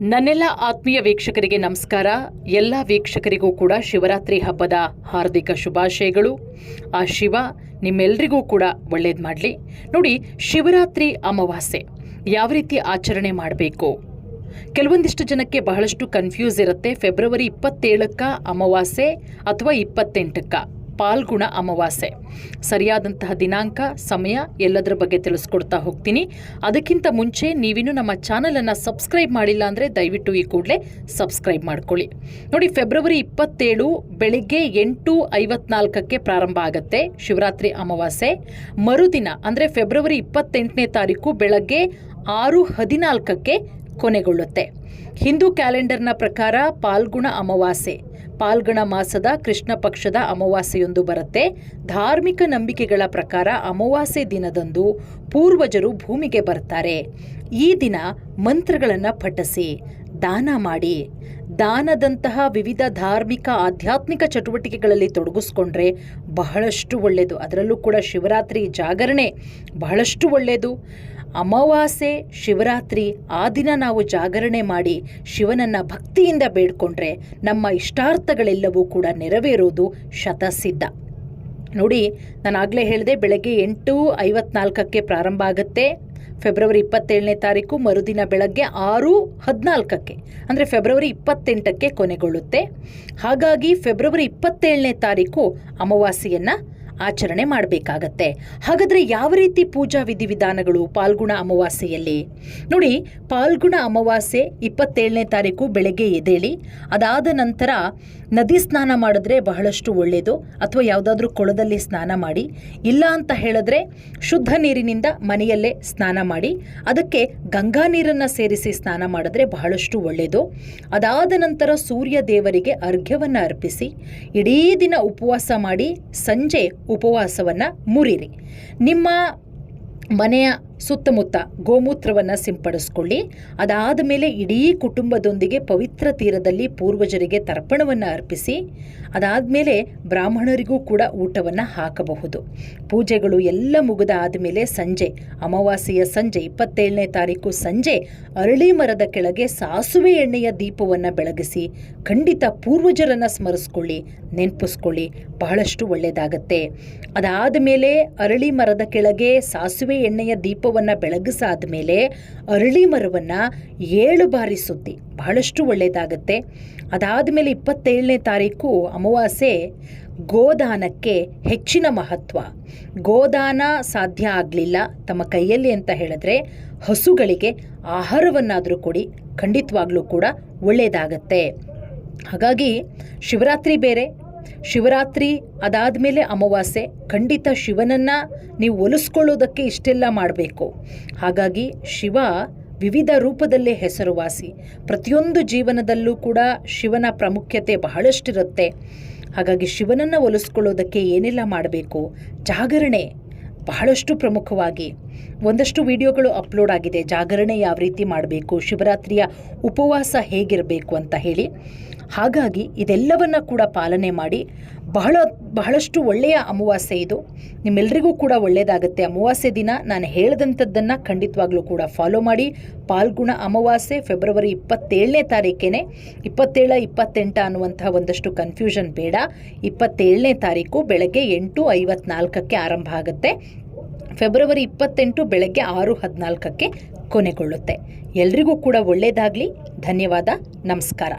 ನನ್ನೆಲ್ಲ ಆತ್ಮೀಯ ವೀಕ್ಷಕರಿಗೆ ನಮಸ್ಕಾರ. ಎಲ್ಲ ವೀಕ್ಷಕರಿಗೂ ಕೂಡ ಶಿವರಾತ್ರಿ ಹಬ್ಬದ ಹಾರ್ದಿಕ ಶುಭಾಶಯಗಳು. ಆ ಶಿವ ನಿಮ್ಮೆಲ್ರಿಗೂ ಕೂಡ ಒಳ್ಳೇದು ಮಾಡಲಿ. ನೋಡಿ, ಶಿವರಾತ್ರಿ ಅಮಾವಾಸ್ಯೆ, ಯಾವ ರೀತಿ ಆಚರಣೆ ಮಾಡಬೇಕು? ಕೆಲವೊಂದಿಷ್ಟು ಜನಕ್ಕೆ ಬಹಳಷ್ಟು ಕನ್ಫ್ಯೂಸ್ ಇರುತ್ತೆ. ಫೆಬ್ರವರಿ ಇಪ್ಪತ್ತೇಳಕ್ಕ ಅಮಾವಾಸ್ಯೆ ಅಥವಾ ಇಪ್ಪತ್ತೆಂಟಕ್ಕ? ಪಾಲ್ಗುಣ ಅಮಾವಾಸ್ಯೆ. ಸರಿಯಾದಂತಹ ದಿನಾಂಕ, ಸಮಯ ಎಲ್ಲದರ ಬಗ್ಗೆ ತಿಳಿಸ್ಕೊಡ್ತಾ ಹೋಗ್ತೀನಿ. ಅದಕ್ಕಿಂತ ಮುಂಚೆ ನೀವಿನ್ನೂ ನಮ್ಮ ಚಾನಲನ್ನು ಸಬ್ಸ್ಕ್ರೈಬ್ ಮಾಡಿಲ್ಲ ಅಂದರೆ ದಯವಿಟ್ಟು ಈ ಕೂಡಲೇ ಸಬ್ಸ್ಕ್ರೈಬ್ ಮಾಡ್ಕೊಳ್ಳಿ. ನೋಡಿ, ಫೆಬ್ರವರಿ ಇಪ್ಪತ್ತೇಳು ಬೆಳಗ್ಗೆ ಎಂಟು ಐವತ್ನಾಲ್ಕಕ್ಕೆ ಪ್ರಾರಂಭ ಆಗುತ್ತೆ ಶಿವರಾತ್ರಿ ಅಮಾವಾಸ್ಯೆ. ಮರುದಿನ, ಅಂದರೆ ಫೆಬ್ರವರಿ ಇಪ್ಪತ್ತೆಂಟನೇ ತಾರೀಕು ಬೆಳಗ್ಗೆ ಆರು ಹದಿನಾಲ್ಕಕ್ಕೆ ಕೊನೆಗೊಳ್ಳುತ್ತೆ. ಹಿಂದೂ ಕ್ಯಾಲೆಂಡರ್ನ ಪ್ರಕಾರ ಪಾಲ್ಗುಣ ಅಮಾವಾಸ್ಯೆ. ಪಾಲ್ಗುಣ ಮಾಸದ ಕೃಷ್ಣ ಪಕ್ಷದ ಅಮಾವಾಸ್ಯೆಯೊಂದು ಬರುತ್ತೆ. ಧಾರ್ಮಿಕ ನಂಬಿಕೆಗಳ ಪ್ರಕಾರ ಅಮಾವಾಸ್ಯೆ ದಿನದಂದು ಪೂರ್ವಜರು ಭೂಮಿಗೆ ಬರ್ತಾರೆ. ಈ ದಿನ ಮಂತ್ರಗಳನ್ನು ಪಠಿಸಿ, ದಾನ ಮಾಡಿ. ದಾನದಂತಹ ವಿವಿಧ ಧಾರ್ಮಿಕ ಆಧ್ಯಾತ್ಮಿಕ ಚಟುವಟಿಕೆಗಳಲ್ಲಿ ತೊಡಗಿಸ್ಕೊಂಡ್ರೆ ಬಹಳಷ್ಟು ಒಳ್ಳೆಯದು ಅದರಲ್ಲೂ ಕೂಡ ಶಿವರಾತ್ರಿ ಜಾಗರಣೆ ಬಹಳಷ್ಟು ಒಳ್ಳೆಯದು ಅಮಾವಾಸ್ಯೆ, ಶಿವರಾತ್ರಿ ಆ ದಿನ ನಾವು ಜಾಗರಣೆ ಮಾಡಿ ಶಿವನನ್ನ ಭಕ್ತಿಯಿಂದ ಬೇಡ್ಕೊಂಡ್ರೆ ನಮ್ಮ ಇಷ್ಟಾರ್ಥಗಳೆಲ್ಲವೂ ಕೂಡ ನೆರವೇರೋದು ಶತಸಿದ್ಧ. ನೋಡಿ ನಾನು ಆಗಲೇ ಹೇಳಿದೆ ಬೆಳಗ್ಗೆ ಎಂಟು ಐವತ್ನಾಲ್ಕಕ್ಕೆ ಪ್ರಾರಂಭ ಆಗುತ್ತೆ. ಫೆಬ್ರವರಿ ಇಪ್ಪತ್ತೇಳನೇ ತಾರೀಕು, ಮರುದಿನ ಬೆಳಗ್ಗೆ ಆರು ಹದಿನಾಲ್ಕಕ್ಕೆ. ಅಂದರೆ ಫೆಬ್ರವರಿ ಇಪ್ಪತ್ತೆಂಟಕ್ಕೆ ಕೊನೆಗೊಳ್ಳುತ್ತೆ. ಹಾಗಾಗಿ ಫೆಬ್ರವರಿ ಇಪ್ಪತ್ತೇಳನೇ ತಾರೀಕು ಅಮಾವಾಸ್ಯೆಯನ್ನು ಆಚರಣೆ ಮಾಡಬೇಕಾಗತ್ತೆ. ಹಾಗಾದರೆ ಯಾವ ರೀತಿ ಪೂಜಾ ವಿಧಿವಿಧಾನಗಳು ಪಾಲ್ಗುಣ ಅಮಾವಾಸ್ಯೆಯಲ್ಲಿ? ನೋಡಿ, ಪಾಲ್ಗುಣ ಅಮಾವಾಸ್ಯೆ ಇಪ್ಪತ್ತೇಳನೇ ತಾರೀಕು ಬೆಳಗ್ಗೆ ಎದ್ದೇಳಿ, ಅದಾದ ನಂತರ ನದಿ ಸ್ನಾನ ಮಾಡಿದ್ರೆ ಬಹಳಷ್ಟು ಒಳ್ಳೆಯದು. ಅಥವಾ ಯಾವುದಾದ್ರೂ ಕೊಳದಲ್ಲಿ ಸ್ನಾನ ಮಾಡಿ, ಇಲ್ಲ ಅಂತ ಹೇಳಿದ್ರೆ ಶುದ್ಧ ನೀರಿನಿಂದ ಮನೆಯಲ್ಲೇ ಸ್ನಾನ ಮಾಡಿ, ಅದಕ್ಕೆ ಗಂಗಾ ನೀರನ್ನು ಸೇರಿಸಿ ಸ್ನಾನ ಮಾಡಿದ್ರೆ ಬಹಳಷ್ಟು ಒಳ್ಳೆಯದು. ಅದಾದ ನಂತರ ಸೂರ್ಯ ದೇವರಿಗೆ ಅರ್ಘ್ಯವನ್ನು ಅರ್ಪಿಸಿ, ಇಡೀ ದಿನ ಉಪವಾಸ ಮಾಡಿ, ಸಂಜೆ ಉಪವಾಸವನ್ನು ಮುರಿರಿ ನಿಮ್ಮ ಮನೆಯ ಸುತ್ತಮುತ್ತ ಗೋಮೂತ್ರವನ್ನು ಸಿಂಪಡಿಸ್ಕೊಳ್ಳಿ. ಅದಾದ ಮೇಲೆ ಇಡೀ ಕುಟುಂಬದೊಂದಿಗೆ ಪವಿತ್ರ ತೀರದಲ್ಲಿ ಪೂರ್ವಜರಿಗೆ ತರ್ಪಣವನ್ನು ಅರ್ಪಿಸಿ, ಅದಾದ ಮೇಲೆ ಬ್ರಾಹ್ಮಣರಿಗೂ ಕೂಡ ಊಟವನ್ನು ಹಾಕಬಹುದು. ಪೂಜೆಗಳು ಎಲ್ಲ ಮುಗಿದ ಆದಮೇಲೆ ಸಂಜೆ, ಅಮಾವಾಸ್ಯೆಯ ಸಂಜೆ, ಇಪ್ಪತ್ತೇಳನೇ ತಾರೀಕು ಸಂಜೆ, ಅರಳಿ ಮರದ ಕೆಳಗೆ ಸಾಸುವೆ ಎಣ್ಣೆಯ ದೀಪವನ್ನು ಬೆಳಗಿಸಿ, ಖಂಡಿತ ಪೂರ್ವಜರನ್ನು ಸ್ಮರಿಸ್ಕೊಳ್ಳಿ, ನೆನಪಿಸ್ಕೊಳ್ಳಿ, ಬಹಳಷ್ಟು ಒಳ್ಳೆಯದಾಗತ್ತೆ ಅದಾದ ಮೇಲೆ ಅರಳಿ ಮರದ ಕೆಳಗೆ ಸಾಸುವೆ ಎಣ್ಣೆಯ ದೀಪವನ್ನು ಬೆಳಗಿಸಾದ ಮೇಲೆ ಅರಳಿ ಮರವನ್ನು ಏಳು ಬಾರಿ ಸುತ್ತಿ ಬಹಳಷ್ಟು ಒಳ್ಳೆಯದಾಗತ್ತೆ ಅದಾದ ಮೇಲೆ ಇಪ್ಪತ್ತೇಳನೇ ತಾರೀಕು ಅಮಾವಾಸ್ಯೆ ಗೋದಾನಕ್ಕೆ ಹೆಚ್ಚಿನ ಮಹತ್ವ. ಗೋದಾನ ಸಾಧ್ಯ ಆಗಲಿಲ್ಲ. ತಮ್ಮ ಕೈಯಲ್ಲಿ ಅಂತ ಹೇಳಿದ್ರೆ ಹಸುಗಳಿಗೆ ಆಹಾರವನ್ನಾದರೂ ಕೊಡಿ. ಖಂಡಿತವಾಗ್ಲೂ ಕೂಡ ಒಳ್ಳೆಯದಾಗತ್ತೆ ಹಾಗಾಗಿ ಶಿವರಾತ್ರಿ ಬೇರೆ ಶಿವರಾತ್ರಿ ಅದಾದಮೇಲೆ ಅಮಾವಾಸ್ಯೆ, ಖಂಡಿತ ಶಿವನನ್ನು ನೀವು ಒಲಿಸ್ಕೊಳ್ಳೋದಕ್ಕೆ ಇಷ್ಟೆಲ್ಲ ಮಾಡಬೇಕು. ಹಾಗಾಗಿ ಶಿವ ವಿವಿಧ ರೂಪದಲ್ಲೇ ಹೆಸರುವಾಸಿ. ಪ್ರತಿಯೊಂದು ಜೀವನದಲ್ಲೂ ಕೂಡ ಶಿವನ ಪ್ರಾಮುಖ್ಯತೆ ಬಹಳಷ್ಟಿರುತ್ತೆ. ಹಾಗಾಗಿ ಶಿವನನ್ನು ಒಲಿಸ್ಕೊಳ್ಳೋದಕ್ಕೆ ಏನೆಲ್ಲ ಮಾಡಬೇಕು? ಜಾಗರಣೆ ಬಹಳಷ್ಟು ಪ್ರಮುಖವಾಗಿ. ಒಂದಷ್ಟು ವಿಡಿಯೋಗಳು ಅಪ್ಲೋಡ್ ಆಗಿದೆ. ಜಾಗರಣೆ ಯಾವ ರೀತಿ ಮಾಡಬೇಕು? ಶಿವರಾತ್ರಿಯ ಉಪವಾಸ ಹೇಗಿರಬೇಕು ಅಂತ ಹೇಳಿ. ಹಾಗಾಗಿ ಇದೆಲ್ಲವನ್ನು ಕೂಡ ಪಾಲನೆ ಮಾಡಿ ಬಹಳ, ಬಹಳಷ್ಟು ಒಳ್ಳೆಯ ಅಮಾವಾಸ್ಯೆ ಇದು. ನಿಮ್ಮೆಲ್ಲರಿಗೂ ಕೂಡ ಒಳ್ಳೆಯದಾಗುತ್ತೆ ಅಮಾವಾಸ್ಯೆ ದಿನ ನಾನು ಹೇಳಿದಂಥದ್ದನ್ನು ಖಂಡಿತವಾಗ್ಲೂ ಕೂಡ ಫಾಲೋ ಮಾಡಿ. ಪಾಲ್ಗುಣ ಅಮಾವಾಸ್ಯೆ ಫೆಬ್ರವರಿ ಇಪ್ಪತ್ತೇಳನೇ ತಾರೀಕೇನೆ ಇಪ್ಪತ್ತೇಳ, ಇಪ್ಪತ್ತೆಂಟ ಅನ್ನುವಂಥ ಒಂದಷ್ಟು ಕನ್ಫ್ಯೂಷನ್ ಬೇಡ. ಇಪ್ಪತ್ತೇಳನೇ ತಾರೀಕು ಬೆಳಗ್ಗೆ ಎಂಟು ಐವತ್ನಾಲ್ಕಕ್ಕೆ ಆರಂಭ ಆಗುತ್ತೆ. ಫೆಬ್ರವರಿ ಇಪ್ಪತ್ತೆಂಟು ಬೆಳಗ್ಗೆ ಆರು ಹದಿನಾಲ್ಕಕ್ಕೆ ಕೊನೆಗೊಳ್ಳುತ್ತೆ. ಎಲ್ರಿಗೂ ಕೂಡ ಒಳ್ಳೆಯದಾಗಲಿ ಧನ್ಯವಾದ. ನಮಸ್ಕಾರ.